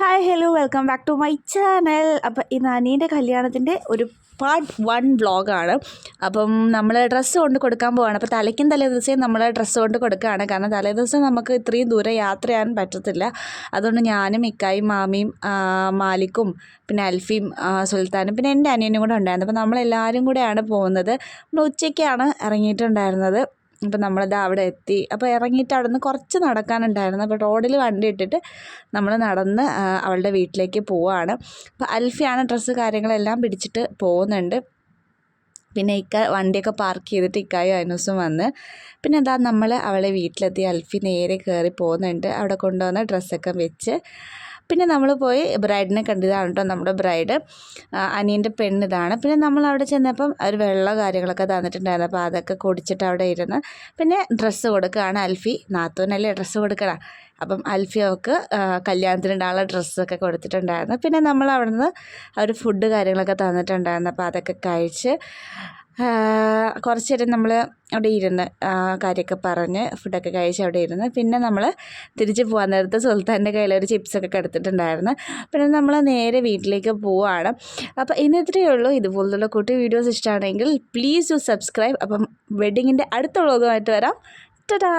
Hi hello welcome back to my channel അപ്പം ഇന്ന് അനീന്റെ കല്യാണത്തിന്റെ ഒരു പാർട്ട് വൺ വ്ളോഗാണ് അപ്പം നമ്മൾ ഡ്രസ്സ് കൊണ്ട് കൊടുക്കാൻ പോവാണ്. അപ്പോൾ തലയ്ക്കും തലേ ദിവസം നമ്മൾ ഡ്രസ്സ് കൊണ്ട് കൊടുക്കുകയാണ്. കാരണം തലേ ദിവസം നമുക്ക് ഇത്രയും ദൂരം യാത്ര ചെയ്യാൻ പറ്റത്തില്ല. അതുകൊണ്ട് ഞാനും ഇക്കായും മാമിയും മാലിക്കും പിന്നെ അൽഫിയും സുൽത്താനും പിന്നെ എന്റെ അനിയനും കൂടെ ഉണ്ടായിരുന്നു. അപ്പോൾ നമ്മളെല്ലാവരും കൂടെയാണ് പോകുന്നത്. നമ്മൾ ഉച്ചയ്ക്കാണ് ഇറങ്ങിയിട്ടുണ്ടായിരുന്നത്. അപ്പോൾ നമ്മളിത് അവിടെ എത്തി. അപ്പോൾ ഇറങ്ങിയിട്ട് അവിടെ നിന്ന് കുറച്ച് നടക്കാനുണ്ടായിരുന്നു. അപ്പോൾ റോഡിൽ വണ്ടി ഇട്ടിട്ട് നമ്മൾ നടന്ന് അവളുടെ വീട്ടിലേക്ക് പോവുകയാണ് അപ്പോൾ അൽഫിയാണ് ഡ്രസ്സ് കാര്യങ്ങളെല്ലാം പിടിച്ചിട്ട് പോകുന്നുണ്ട്. പിന്നെ ഇക്ക വണ്ടിയൊക്കെ പാർക്ക് ചെയ്തിട്ട് ഇക്കായും അനുസും വന്ന്. പിന്നെ എന്താ നമ്മൾ അവളെ വീട്ടിലെത്തി. അൽഫി നേരെ കയറി പോകുന്നുണ്ട്. അവിടെ കൊണ്ടുവന്ന ഡ്രസ്സൊക്കെ വെച്ച്. പിന്നെ നമ്മൾ പോയി ബ്രൈഡിനെ കണ്ടതാണ് കേട്ടോ നമ്മുടെ ബ്രൈഡ് അനിയന്റെ പെണ്ണിതാണ്. പിന്നെ നമ്മൾ അവിടെ ചെന്നപ്പം ഒരു വെള്ളം കാര്യങ്ങളൊക്കെ തന്നിട്ടുണ്ടായിരുന്നു. അപ്പോൾ അതൊക്കെ കുടിച്ചിട്ട് അവിടെ ഇരുന്ന്. പിന്നെ ഡ്രസ്സ് കൊടുക്കുകയാണ് അൽഫി. നാത്തൂനല്ലേ ഡ്രസ്സ് കൊടുക്കണം? അപ്പം അൽഫി അവൾക്ക് ആ, കല്യാണത്തിനുണ്ടാകുന്ന ഡ്രസ്സൊക്കെ കൊടുത്തിട്ടുണ്ടായിരുന്നു. പിന്നെ നമ്മൾ അവിടെ നിന്ന് അവർ ഫുഡ് കാര്യങ്ങളൊക്കെ തന്നിട്ടുണ്ടായിരുന്നു. അപ്പോൾ അതൊക്കെ കഴിച്ച് കുറച്ച് നേരം നമ്മൾ അവിടെ ഇരുന്ന് കാര്യമൊക്കെ പറഞ്ഞ് ഫുഡൊക്കെ കഴിച്ച് അവിടെ ഇരുന്ന്. പിന്നെ നമ്മൾ തിരിച്ച് പോകാൻ നേരത്ത് സുൽത്താന്റെ കയ്യിൽ ഒരു ചിപ്സൊക്കെ എടുത്തിട്ടുണ്ടായിരുന്നു പിന്നെ നമ്മൾ നേരെ വീട്ടിലേക്ക് പോവുകയാണ്. അപ്പോൾ ഇന്ന് ഇത്രയേ ഉള്ളൂ. ഇതുപോലുള്ള കുട്ടി വീഡിയോസ് ഇഷ്ടമാണെങ്കിൽ പ്ലീസ് ടു സബ്സ്ക്രൈബ് അപ്പം വെഡിങ്ങിന്റെ അടുത്ത വ്ളോഗുമായിട്ട് വരാം. ടാ